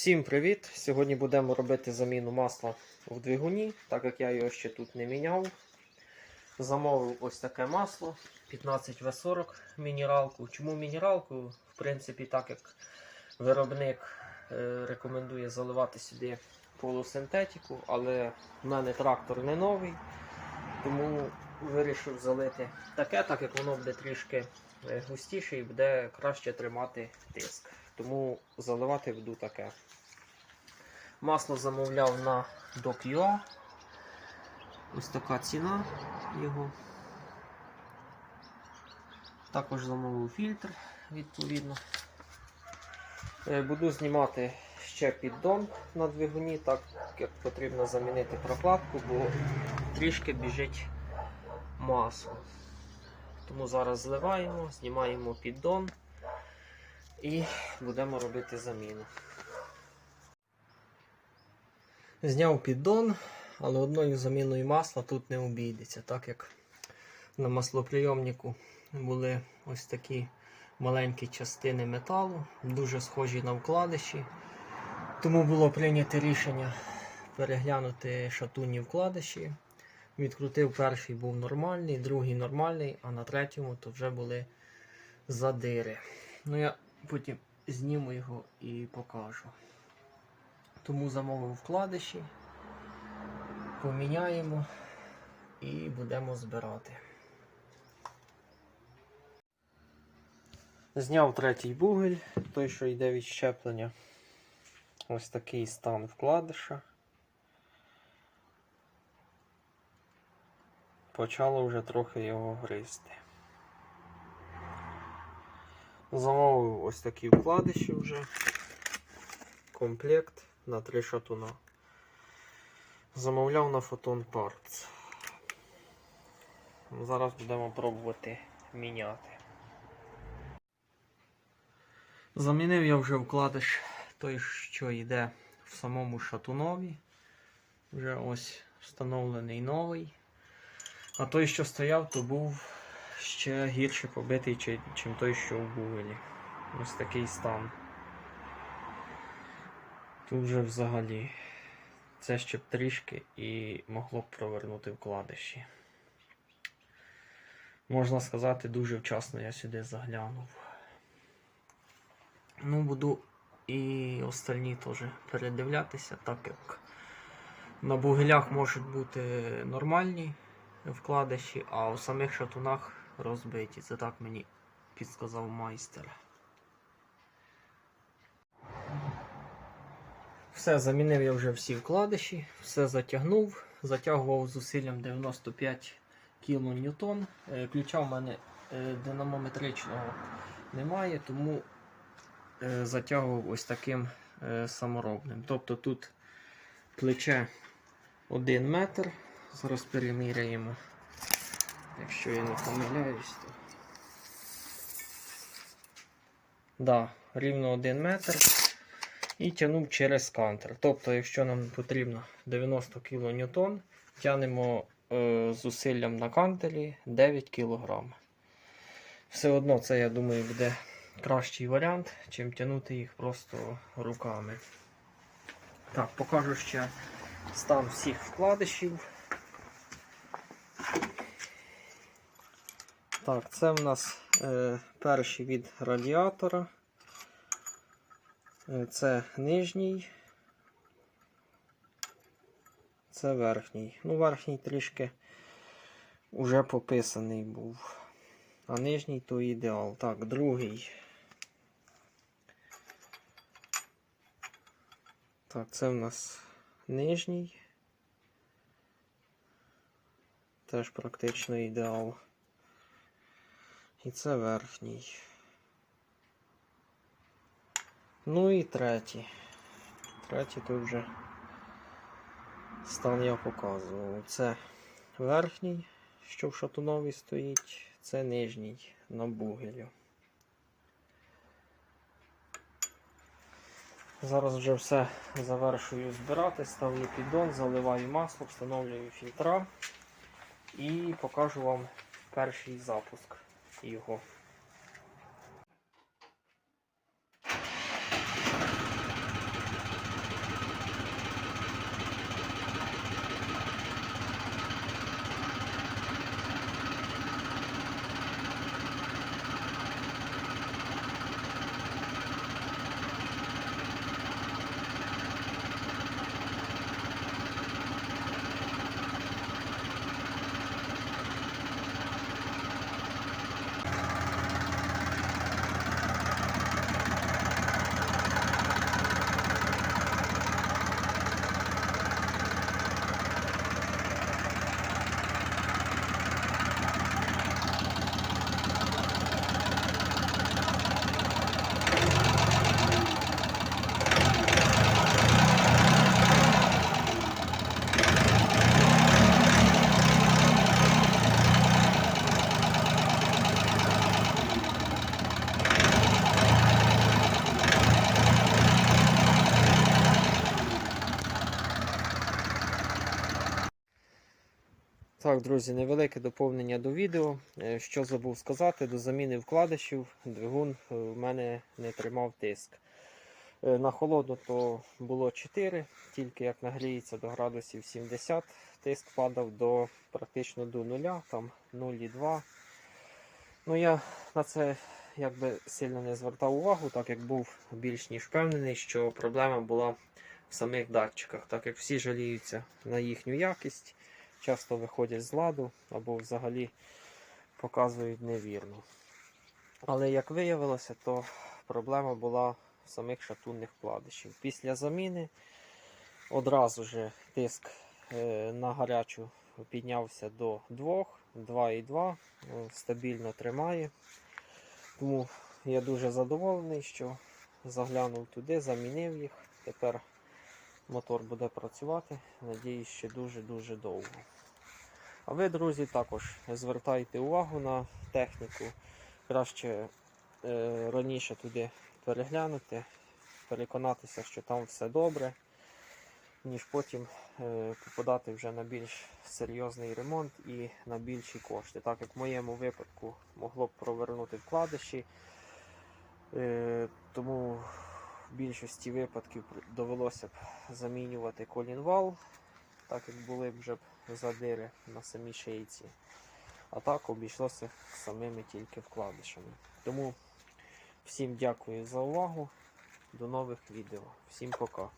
Всім привіт! Сьогодні будемо робити заміну масла в двигуні, так як я його ще тут не міняв. Замовив ось таке масло 15В40 мінералку. Чому мінералку? В принципі, так як виробник е, рекомендує заливати сюди полусинтетику, але в мене трактор не новий, тому вирішив залити таке, так як воно буде трішки е, густіше і буде краще тримати тиск. Тому заливати буду таке. Масло замовляв на DocUA. Ось така ціна його. Також замовив фільтр, відповідно. Е, Буду знімати ще піддон на двигуні, так як потрібно замінити прокладку, бо трішки біжить масло. Тому зараз зливаємо, знімаємо піддон і будемо робити заміну. Зняв піддон, але одною заміною масла тут не обійдеться, так як на маслоприйомнику були ось такі маленькі частини металу, дуже схожі на вкладиші. Тому було прийнято рішення переглянути шатунні вкладиші. Відкрутив перший був нормальний, другий нормальний, а на третьому то вже були задири. Ну я потім зніму його і покажу. Тому замовив вкладиші, поміняємо і будемо збирати. Зняв третій бугель, той, що йде від щеплення. Ось такий стан вкладиша. Почало вже трохи його гризти. Замовив ось такі вкладиші вже. Комплект на три шатуна. Замовляв на Photon Parts. Зараз будемо пробувати міняти. Замінив я вже вкладиш той, що йде в самому шатунові. Вже ось встановлений новий. А той, що стояв, то був ще гірше побитий, чи- чим той, що в Бугелі. Ось такий стан. Тут вже взагалі це ще б трішки і могло б провернути вкладиші. Можна сказати, дуже вчасно я сюди заглянув. Ну, буду і остальні теж передивлятися, так як на бугелях можуть бути нормальні вкладиші, а у самих шатунах розбиті. Це так мені підсказав майстер. Все, замінив я вже всі вкладиші, все затягнув, затягував зусиллям 95 кН. Е, Ключа в мене е, динамометричного немає, тому е, затягував ось таким саморобним. Тобто тут плече 1 метр. Зараз переміряємо. Якщо я не помиляюсь, то. Да, рівно 1 метр. І тягнув через кантер. Тобто, якщо нам потрібно 90 кН, тягнемо е, зусиллям на кантелі 9 кг. Все одно це, я думаю, буде кращий варіант, чим тягнути їх просто руками. Так, покажу ще стан всіх вкладишів. Так, це в нас е, перший від радіатора. Е, Це нижній. Це верхній. Ну, верхній трішки вже пописаний був. А нижній то ідеал. Так, другий. Так, це в нас нижній. Теж практично ідеал. І це верхній. Ну і третій. Третій тут вже стан я показував. Це верхній, що в шатунові стоїть, це нижній на бугелю. Зараз вже все завершую збирати, ставлю піддон, заливаю масло, встановлюю фільтра і покажу вам перший запуск його. Так, друзі, невелике доповнення до відео. Е, Що забув сказати, до заміни вкладишів двигун е, в мене не тримав тиск. Е, На холодно то було 4, тільки як нагріється до градусів 70, тиск падав до практично до нуля, там 0,2. Ну я на це якби сильно не звертав увагу, так як був більш ніж впевнений, що проблема була в самих датчиках, так як всі жаліються на їхню якість, часто виходять з ладу або взагалі показують невірно. Але як виявилося, то проблема була в самих шатунних вкладишів. Після заміни одразу же тиск е, на гарячу піднявся до 2, 2,2, е, стабільно тримає. Тому я дуже задоволений, що заглянув туди, замінив їх. Тепер мотор буде працювати, надіюсь, ще дуже-дуже довго. А ви, друзі, також звертайте увагу на техніку. Краще е, раніше туди переглянути, переконатися, що там все добре, ніж потім е, попадати вже на більш серйозний ремонт і на більші кошти. Так як в моєму випадку могло б провернути вкладиші, е, тому в більшості випадків довелося б замінювати колінвал, так як були б вже б задири на самій шийці. А так обійшлося самими тільки вкладишами. Тому всім дякую за увагу. До нових відео. Всім пока.